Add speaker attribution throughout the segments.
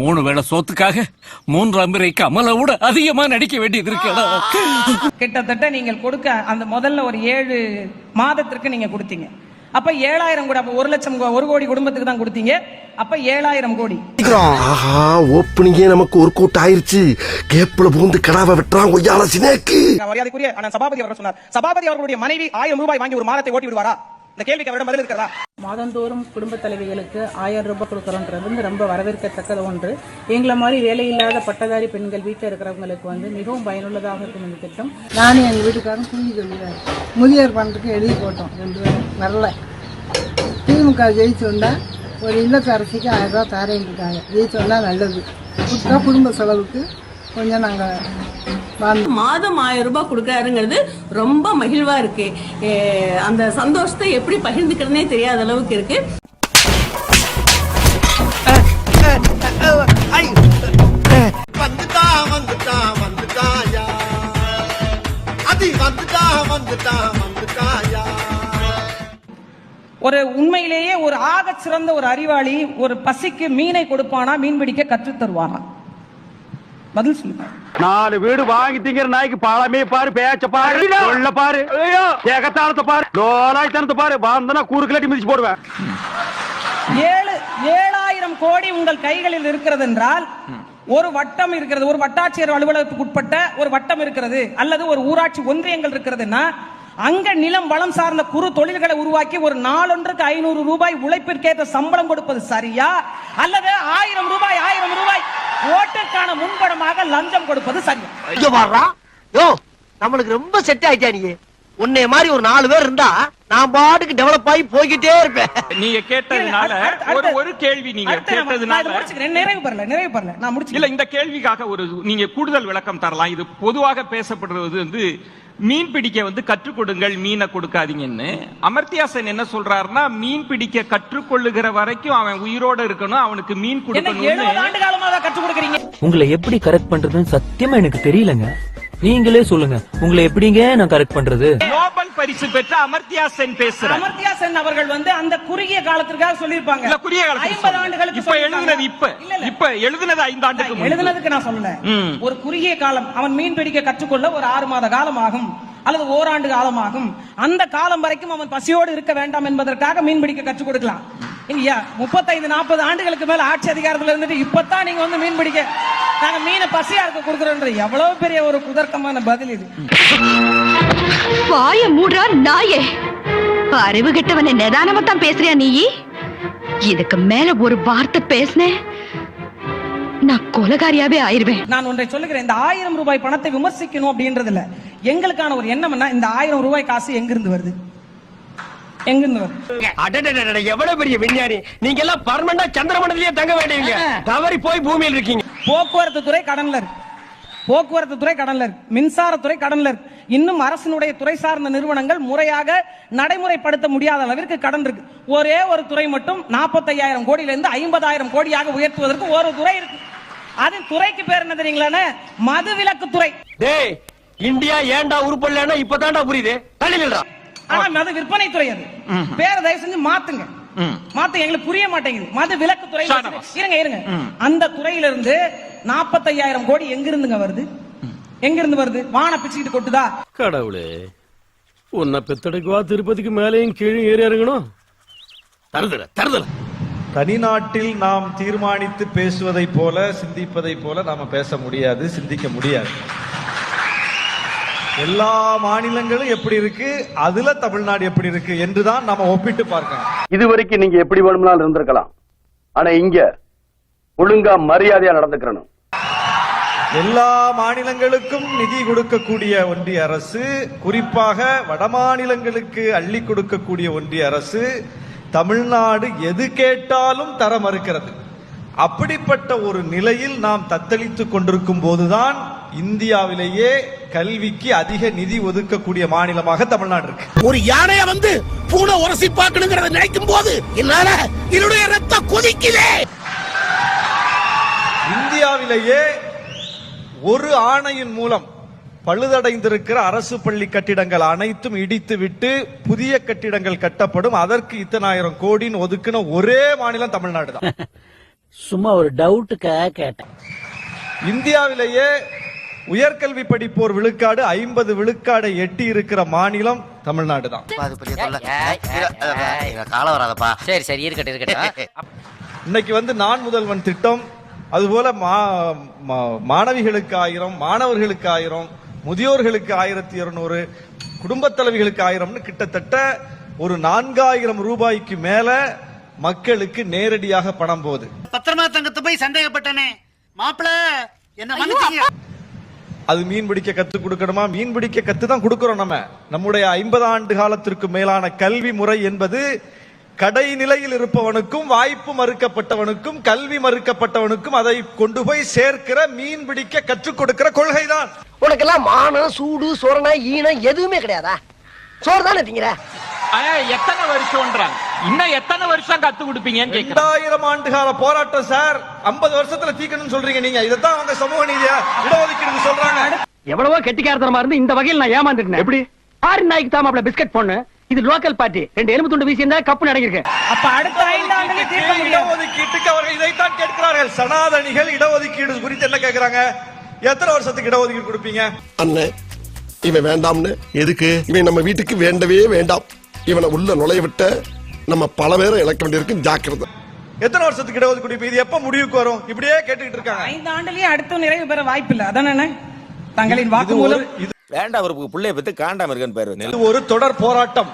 Speaker 1: மூணு வேளை சோத்துக்காக மூன்றாம் முறை கமலை விட அதிகமா நடிக்க வேண்டியது இருக்கடா
Speaker 2: கிட்டத்தட்ட நீங்கள் கொடுக்க அந்த முதல்ல ஒரு ஏழு மாதத்திற்கு நீங்க கொடுத்தீங்க. அப்ப ஏழாயிரம் கோடி அப்ப ஒரு லட்சம் ஒரு கோடி குடும்பத்துக்கு தான் கொடுத்தீங்க. அப்ப ஏழாயிரம் கோடி.
Speaker 3: ஆஹா ஓப்பனிங்கே நமக்கு ஒரு கூட்டம் ஆயிருச்சு. கேப்ல புகுந்து கடாவை வெட்டுறான் கொய்யால சினேக்கு.
Speaker 4: மரியாதைக்குரிய சபாபதி அவர்கள் சொன்னார். சபாபதி அவர்களுடைய மனைவி ஆயிரம் ரூபாய் வாங்கி ஒரு மாதத்தை ஓட்டி விடுவாரா இந்த கேள்விக்கு அவரிடம் பதில் இருக்கிறதா?
Speaker 5: மாதந்தோறும் குடும்ப தலைவிகளுக்கு ஆயிரம் ரூபாய் கொடுக்குறோன்றது வந்து ரொம்ப வரவேற்கத்தக்கது ஒன்று. எங்களை மாதிரி வேலையில்லாத பட்டதாரி பெண்கள் வீட்டில் இருக்கிறவங்களுக்கு வந்து மிகவும் பயனுள்ளதாக இருக்கும் இந்த திட்டம்.
Speaker 6: நானும் எங்கள் வீட்டுக்காரரும் குஞ்சு தொழிலாளி முதியோர் பணத்துக்கு எழுதி போட்டோம் ரெண்டு பேரும். வரல திமுக ஜெயிச்சு வந்தா ஒரு இல்லத்தரசிக்கு ஆயிரம் ரூபா தாரேன்னு இருக்காங்க ஜெயிச்சு வந்தா நல்லது. குடும்ப செலவுக்கு கொஞ்சம் நாங்கள்
Speaker 7: மாதம் ஆயிரம் ரூபாய் கொடுக்கறாருங்கிறது ரொம்ப மகிழ்வா இருக்கு. அந்த சந்தோஷத்தை எப்படி பகிர்ந்துக்கிறதுனே தெரியாத அளவுக்கு இருக்கு.
Speaker 2: ஒரு உண்மையிலேயே ஒரு ஆகச் சிறந்த ஒரு அறிவாளி ஒரு பசிக்கு மீனை கொடுப்பானா மீன் பிடிக்க கற்றுத் தருவானா? பதில் சொல்லுங்க.
Speaker 8: நாலு வீடு வாங்கி திங்கிற நாய்க்கு பழமே பாரு பேச்ச பாரு சொல்ல பாரு ஏகத்தானத்தை பாரு லோலாய்த்தனத்தை பாரு வந்தனா கூறுக்கலாட்டி மிதிச்சு போடுவேன்.
Speaker 2: ஏழு ஏழாயிரம் கோடி உங்கள் கைகளில் இருக்கிறது என்றால் ஒரு வட்டம் இருக்கிறது ஒரு வட்டாட்சியர் அலுவலகத்துக்கு உட்பட்ட ஒரு வட்டம் இருக்கிறது அல்லது ஒரு ஊராட்சி ஒன்றியங்கள் இருக்கிறதுன்னா அங்க நிலம் வளம் சார்ந்த குறு தொழில்களை உருவாக்கி ஒரு நாளொன்றுக்கு ஐநூறு ரூபாய் உழைப்பிற்கேற்ற சம்பளம் கொடுப்பது சரியா? அல்லது ஆயிரம் ரூபாய் ஆயிரம் ரூபாய் ஓட்டுக்கான முன்படமாக லஞ்சம் கொடுப்பது சரியா
Speaker 9: நம்மளுக்கு ரொம்ப செட் ஆயிட்டா நீ? உன்னைய மாதிரி ஒரு நாலு பேர் இருந்தா நான் பாட்டுக்கு டெவலப் ஆகி போய்கிட்டே இருப்பேன்.
Speaker 1: நீங்க கேட்டதுனால ஒரு ஒரு கேள்வி நீங்க கேட்டதுனால
Speaker 2: முடிச்சுக்கிறேன். நிறைவு பெறல நிறைவு பெறல. நான் முடிச்சு
Speaker 1: இல்ல இந்த கேள்விக்காக ஒரு நீங்க கூடுதல் விளக்கம் தரலாம். இது பொதுவாக பேசப்படுறது வந்து மீன் பிடிக்க வந்து கற்றுக் கொடுங்கள் மீனை கொடுக்காதீங்கன்னு. அமர்த்தியா சென் என்ன சொல்றாருன்னா மீன் பிடிக்க கற்றுக்கொள்ளுகிற வரைக்கும் அவன் உயிரோட இருக்கணும் அவனுக்கு மீன்
Speaker 2: கொடுக்குறீங்க?
Speaker 10: உங்களை எப்படி கரெக்ட் பண்றதுன்னு சத்தியமா எனக்கு தெரியலங்க. நீங்களே சொல்லுங்க. உங்களை எப்படிங்க நான் கரெக்ட் பண்றது?
Speaker 1: நோபல் பரிசு பெற்ற அமர்த்தியா சென் பேசுறார்
Speaker 2: அமர்த்தியா சென் அவர்கள் வந்து அந்த குறுகிய காலத்திற்காக சொல்லியிருப்பாங்க
Speaker 1: இல்ல குறுகிய காலத்துக்கு
Speaker 2: ஐம்பது. ஆண்டுகளுக்கு
Speaker 1: இப்ப. எழுதுனது இப்ப. இப்ப எழுதுனது ஐந்தாண்டுக்கு முன்பு.
Speaker 2: எழுதுனதுக்கு நான் சொல்லல. ஒரு குறுகிய காலம் அவன் மீன் பிடிக்க கற்றுக்கொள்ள ஒரு ஆறு மாத காலம் ஆகும் அல்லது ஓராண்டு காலம் ஆகும் அந்த காலம் வரைக்கும் அவன் பசியோடு இருக்க வேண்டாம் என்பதற்காக மீன் பிடிக்க கற்றுக் கொடுக்கலாம் இல்லையா முப்பத்தைந்து நாற்பது ஆண்டுகளுக்கு மேல ஆட்சி அதிகாரத்துல இருந்துட்டு இப்பதான் நீங்க வந்து மீன் பிடிக்க நாங்க மீனை பசியா இருக்க கொடுக்குறோன்ற எவ்வளவு பெரிய ஒரு குதர்க்கமான பதில் இது
Speaker 7: வாய மூடுறா நாயே. அறிவு கெட்டவனை நிதானமா தான் பேசுறியா நீ இதுக்கு மேல ஒரு வார்த்தை பேசினேன் நான் கொலகாரியாவே ஆயிருவேன்.
Speaker 2: நான் ஒன்றை சொல்லுகிறேன் இந்த ஆயிரம் ரூபாய் பணத்தை விமர்சிக்கணும் அப்படின்றது இல்ல எங்களுக்கான ஒரு எண்ணம் என்ன? இந்த ஆயிரம் ரூபாய் காசு எங்கிருந்து வருது?
Speaker 9: எவ்வளவு பெரிய விஞ்ஞானி. நீங்க எல்லாம் பர்மனண்டா சந்திரமண்டலத்திலேயே தங்க வேண்டியவங்க. தவறி போய் பூமியில் இருக்கீங்க.
Speaker 2: போக்குவரத்து துறை கடன்ல இருக்கு. போக்குவரத்து துறை கடன்ல இருக்கு. மின்சாரத்துறை கடன்ல இருக்கு. இன்னும் அரசினுடைய துறை சார்ந்த நிறுவனங்கள் முறையாக நடைமுறைப்படுத்த முடியாத அளவிற்கு கடன் இருக்கு. ஒரே ஒரு துறை மட்டும் 45000 கோடியில இருந்து ஐம்பதாயிரம் கோடியாக உயர்த்துவதற்கு ஒரு துறை இருக்கு. அது துறைக்கு பேர் என்ன தெரியுங்களா மதுவிலக்கு துறை.
Speaker 9: டேய் இந்தியா ஏன்டா உருப்படலன்னா இப்பதான்டா புரியுது. தள்ளி நில்றா.
Speaker 2: ஆனா மது விற்பனை துறை அது பேரை தயவு செஞ்சு மாத்துங்க. மாத்து எங்களுக்கு புரிய மாட்டேங்குது. மது விலக்கு துறை இருங்க இருங்க. அந்த துறையில 45000 கோடி எங்கிருந்துங்க வருது? எங்கிருந்து வருது? வான பிச்சுக்கிட்டு கொட்டுதா?
Speaker 8: கடவுளே உன்னை பெத்தடைக்குவா திருப்பதிக்கு மேலேயும் கீழே ஏறி இறங்கணும். தருதல தருதல.
Speaker 11: தனிநாட்டில் நாம் தீர்மானித்து பேசுவதைப் போல சிந்திப்பதைப் போல நாம பேச முடியாது சிந்திக்க முடியாது. எல்லா மாநிலங்களும் எப்படி இருக்கு அதுல தமிழ்நாடு எப்படி இருக்கு என்றுதான் நாம ஒப்பிட்டு பார்க்கணும்.
Speaker 8: இது வரைக்கும் நீங்க எப்படி வேணும்னாலும் இருந்திருக்கலாம். ஆனா இங்க ஒழுங்கா மரியாதையா நடந்துக்கிறணும்.
Speaker 11: எல்லா மாநிலங்களுக்கும் நிதி கொடுக்கக்கூடிய ஒன்றிய அரசு குறிப்பாக வடமாநிலங்களுக்கு அள்ளி கொடுக்கக்கூடிய ஒன்றிய அரசு தமிழ்நாடு எது கேட்டாலும் தர மறுக்கிறது. அப்படிப்பட்ட ஒரு நிலையில் நாம் தத்தளித்துக் கொண்டிருக்கும் போதுதான் இந்தியாவிலேயே கல்விக்கு அதிக நிதி ஒதுக்கக்கூடிய மாநிலமாக தமிழ்நாடு இருக்கு.
Speaker 3: ஒரு யானைய வந்து பூனை உரசி பார்க்கணுங்கிறத நினைக்கும் போது என்னால என்னுடைய ரத்தம் கொதிக்குதே.
Speaker 11: இந்தியாவிலேயே ஒரு ஆணையின் மூலம் பழுதடைந்திருக்கிற அரசு பள்ளி கட்டிடங்கள் அனைத்தும் இடித்து விட்டு புதிய கட்டிடங்கள் கட்டப்படும். அதற்கு இத்தனாயிரம் கோடின்னு ஒதுக்குன ஒரே மாநிலம் தமிழ்நாடு தான்.
Speaker 10: சும்மா ஒரு டவுட்டுக்காக கேட்டேன்.
Speaker 11: இந்தியாவிலேயே உயர்கல்வி படிப்போர் விழுக்காடு ஐம்பது விழுக்காடை எட்டி இருக்கிற மாநிலம் தமிழ்நாடு தான்.
Speaker 9: காலம் வராதப்பா.
Speaker 4: சரி சரி இருக்கட்டும் இருக்கட்டும்.
Speaker 11: இன்னைக்கு வந்து நான் முதல்வன் திட்டம். அதுபோல மா- மா- மாணவிகளுக்கு ஆயிரம் மாணவர்களுக்கு ஆயிரம் முதியோர்களுக்கு ஆயிரத்தி இருநூறு குடும்பத் தலைவிகளுக்கு ஆயிரம்னு கிட்டத்தட்ட ஒரு நான்காயிரம் ரூபாய்க்கு மேல மக்களுக்கு நேரடியாக பணம் போகுது.
Speaker 9: பத்திரமா தங்கத்தை போய் சந்தேகப்பட்டனே. மாப்பிள என்ன
Speaker 11: அது மீன் பிடிக்க கத்து கொடுக்கணுமா? மீன் பிடிக்க கத்து தான் கொடுக்கிறோம் நம்ம. நம்முடைய ஐம்பது ஆண்டு காலத்திற்கு மேலான கல்வி முறை என்பது கடைநிலையில் இருப்பவனுக்கும் வாய்ப்பு மறுக்கப்பட்டவனுக்கும் கல்வி மறுக்கப்பட்டவனுக்கும் அதை கொண்டு போய் சேர்க்கிற மீன் பிடிக்க கற்றுக் கொடுக்கிற கொள்கைதான்.
Speaker 9: உனக்கெல்லாம் மானம் சூடு சொரணை ஈனம் எதுவுமே கிடையாதா? சோறு தானே திங்கிற
Speaker 1: எத்தனை வருஷம்ன்றாங்க? இன்னும் எத்தனை வருஷம் கத்து கொடுப்பீங்கன்னு கேக்குறேன்.
Speaker 11: இரண்டாயிரம் ஆண்டு கால போராட்டம் சார். 50 வருஷத்துல தீக்கணும்னு சொல்றீங்க நீங்க. இதைத்தான் அவங்க சமூக நீதியா இடஒதுக்கீடு சொல்றாங்க.
Speaker 8: எவ்வளவோ கெட்டிக்காரத்தனமா இருந்து இந்த வகையில் நான் ஏமாந்துட்டேன். எப்படி? ஆறு நாய்க்கு தாமாப்ல பிஸ்கட் பொண்ணு இது லோக்கல் பார்ட்டி. ரெண்டு எலும்பு துண்டு வீசி இருந்தா கப்பு நடங்கிருக்கேன்
Speaker 2: அப்ப அடுத்த ஐந்து ஆண்டுகள் தீர்க்க முடியும்.
Speaker 11: இடஒதுக்கீட்டுக்கு அவர்கள் இதைத்தான் கேட்கிறார்கள். சனாதனிகள் இடஒதுக்கீடு குறித்து என்ன கேக்குறாங்க எத்தனை வருஷத்துக்கு இடஒதுக்கீடு கொடுப்பீங்க?
Speaker 3: அண்ணே இவன் வேண்டாம்னு. எதுக்கு? இவன் நம்ம வீட்டுக்கு வேண்டவே வேண்டாம். இவனை உள்ள நுழைய விட்ட நம்ம பல பேரை இழக்க வேண்டியிருக்கு ஜாக்கிரதை.
Speaker 11: எத்தனை வருஷத்துக்கு இடஒதுக்கீடு கொடுப்பீங்க? இது எப்ப முடிவுக்கு வரும்? இப்படியே கேட்டுக்கிட்டு இருக்காங்க.
Speaker 2: ஐந்து ஆண்டுலயே அடுத்து நிறைவு பெற வாய்ப்பில்லை. அதானே தங்களின் வாக்குமூலம்
Speaker 11: இது
Speaker 12: வேண்டாம் ஒரு பிள்ளைய பத்தி காண்டாம இருக்கன்னு பேரு
Speaker 11: இது ஒரு தொடர் போராட்டம்.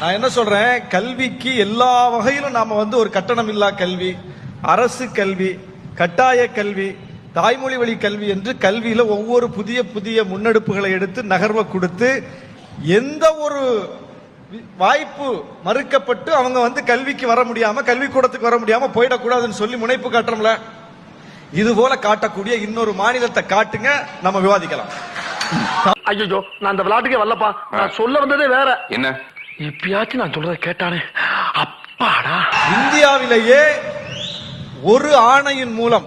Speaker 11: நான் என்ன சொல்றேன்? கல்விக்கு எல்லா வகையிலும் நாம வந்து ஒரு கட்டணம் இல்லா கல்வி அரசு கல்வி கட்டாய கல்வி தாய்மொழி வழி கல்வி என்று கல்வியில ஒவ்வொரு புதிய புதிய முன்னெடுப்புகளை எடுத்து நகர்வை கொடுத்து எந்த ஒரு வாய்ப்பு மறுக்கப்பட்டு அவங்க வந்து கல்விக்கு வர முடியாம கல்விக்கூடத்துக்கு வர முடியாம போயிடக்கூடாதுன்னு சொல்லி முனைப்பு காட்டுறோம்ல. இது போல காட்டக்கூடிய இன்னொரு மாநிலத்தை காட்டுங்க நம்ம விவாதிக்கலாம்.
Speaker 8: ஐயோ நான் அந்த விளையாட்டுக்கே வரலப்பா. நான் சொல்ல வந்ததே வேற.
Speaker 12: என்ன?
Speaker 8: இப்பயாச்சும் நான் சொல்றத கேட்டானே. அப்பாடா.
Speaker 11: இந்தியாவிலேயே ஒரு ஆணையின் மூலம்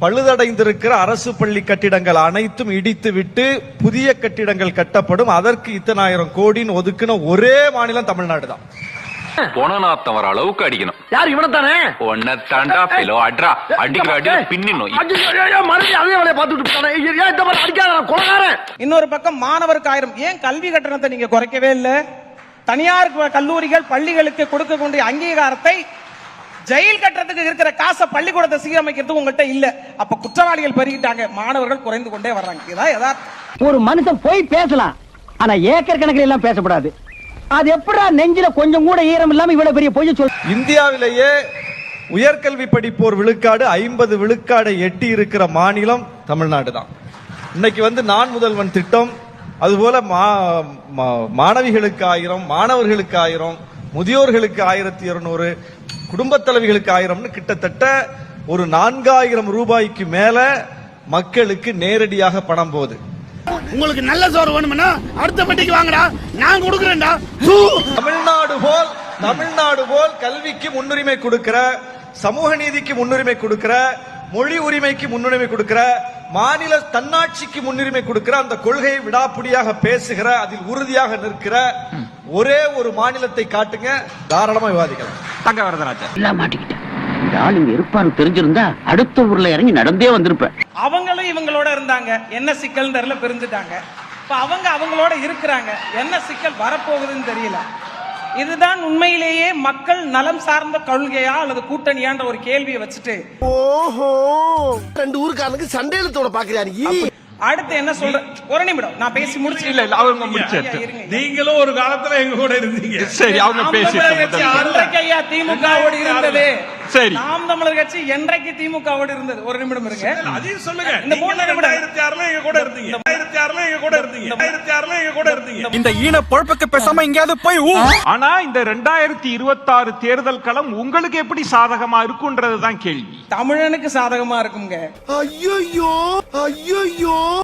Speaker 11: பழுதடைந்திருக்கிற அரசு பள்ளி கட்டிடங்கள் அனைத்தும் இடித்து விட்டு புதிய கட்டிடங்கள் கட்டப்படும். அதற்கு இத்தனாயிரம் கோடின்னு ஒதுக்குன ஒரே மாநிலம் தமிழ்நாடு தான்
Speaker 12: பொணநாத்தம் வர அளவுக்கு அடிக்கணும்.
Speaker 8: யார் இவனை தானே
Speaker 12: ஒன்ன தாண்டா பிலோ அட்ரா அடிக்கிற அடி
Speaker 8: மறுபடியும் அதே வேலையை பார்த்துட்டு அடிக்காத கொலகாரன்.
Speaker 2: இன்னொரு பக்கம் மாணவருக்கு ஆயிரம். ஏன் கல்வி கட்டணத்தை நீங்க குறைக்கவே இல்லை? தனியார் கல்லூரிகள் பள்ளிகளுக்கு கொடுக்கக்கூடிய அங்கீகாரத்தை ஜெயில் கட்டணத்துக்கு இருக்கிற காசை பள்ளிக்கூடத்தை சீரமைக்கிறதுக்கு உங்கள்கிட்ட இல்ல. அப்ப குற்றவாளிகள் பெருகிட்டாங்க. மாணவர்கள் குறைந்து கொண்டே வர்றாங்க. இதான்
Speaker 8: ஒரு மனுஷன் போய் பேசலாம். ஆனா ஏக்கர் கணக்கில் எல்லாம் பேசக்கூடாது அது எப்படா நெஞ்சில கொஞ்சம் கூட ஈரம் இல்லாம இவ்வளவு பெரிய பொய்ய சொல்
Speaker 11: இந்தியாவிலேயே உயர்கல்வி படிப்போர் விழுக்காடு ஐம்பது விழுக்காடை எட்டி இருக்கிற மாநிலம் தமிழ்நாடு தான் இன்னைக்கு வந்து நான் முதல்வன் திட்டம். அதுபோல மா- மா- மாணவிகளுக்கு ஆயிரம் மாணவர்களுக்கு ஆயிரம் முதியோர்களுக்கு ஆயிரத்தி இருநூறு குடும்பத் தலைவிகளுக்கு ஆயிரம்னு கிட்டத்தட்ட ஒரு நான்காயிரம் ரூபாய்க்கு மேல மக்களுக்கு நேரடியாக பணம் போகுது.
Speaker 9: உங்களுக்கு நல்ல சோறு வேணும்னா அடுத்த பெட்டிக்கு வாங்கடா. நான் கொடுக்குறேன்டா.
Speaker 11: தமிழ்நாடு போல் தமிழ்நாடு போல் கல்விக்கு முன்னுரிமை கொடுக்கிற சமூக நீதிக்கு முன்னுரிமை கொடுக்கிற மொழி உரிமைக்கு முன்னுரிமை கொடுக்கிற மாநில தன்னாட்சிக்கு முன்னுரிமை கொடுக்கிற அந்த கொள்கையை விடாப்பிடியாக பேசுகிற அதில் உறுதியாக நிற்கிற ஒரே ஒரு மாநிலத்தை காட்டுங்க. தாராளமா விவாதிக்கலாம்.
Speaker 1: தங்க வரதராஜன்.
Speaker 8: எல்லாம் மாட்டிக்கிட்டேன். இந்த ஆள் இங்க இருப்பான்னு தெரிஞ்சிருந்தா அடுத்த ஊர்ல இறங்கி நடந்தே வந்திருப்பேன்.
Speaker 2: அவங்களும் இவங்களோட இருந்தாங்க. என்ன சிக்கல் தெரியல பிரிஞ்சுட்டாங்க. இப்ப அவங்க அவங்களோட இருக்கிறாங்க. என்ன சிக்கல் வரப்போகுதுன்னு தெரியல. இதுதான் உண்மையிலேயே மக்கள் நலம் சார்ந்த கொள்கையா அல்லது கூட்டணியான்ற ஒரு கேள்வியை வச்சுட்டு.
Speaker 3: ஓஹோ ரெண்டு ஊருக்காரனுக்கு சண்டை இழுத்தோட பாக்குறியா நீ
Speaker 2: அடுத்து என்ன சொல்ற ஒரு நிமிடம் நான் பேசி முடிச்சு
Speaker 1: இல்ல இல்ல அவங்க முடிச்சிட்டு.
Speaker 11: நீங்களும் ஒரு காலத்துல எங்க கூட இருந்தீங்க.
Speaker 1: சரி அவங்க பேசிட்டு
Speaker 2: அன்றைக்கு ஐயா திமுகவோடு இருந்தது.
Speaker 1: சரி.
Speaker 2: நாம் தமிழர் கட்சி என்றைக்கு திமுகவோடு இருந்தது? ஒரு நிமிடம் இருங்க.
Speaker 11: அதையும் சொல்லுங்க.
Speaker 2: இந்த மூணு நிமிடம்.
Speaker 11: ஆறுல எங்க கூட இருந்தீங்க. ஆயிரத்தி ஆறுல எங்க கூட இருந்தீங்க. ஆயிரத்தி ஆறுல எங்க கூட இருந்தீங்க.
Speaker 12: இந்த ஈன பொழப்புக்கு பேசாம எங்கேயாவது போய் ஊ.
Speaker 1: ஆனா இந்த ரெண்டாயிரத்தி இருபத்தாறு தேர்தல் களம் உங்களுக்கு எப்படி சாதகமா இருக்குன்றதுதான் கேள்வி.
Speaker 2: தமிழனுக்கு சாதகமா இருக்குங்க
Speaker 3: ஐயோ ஐயோ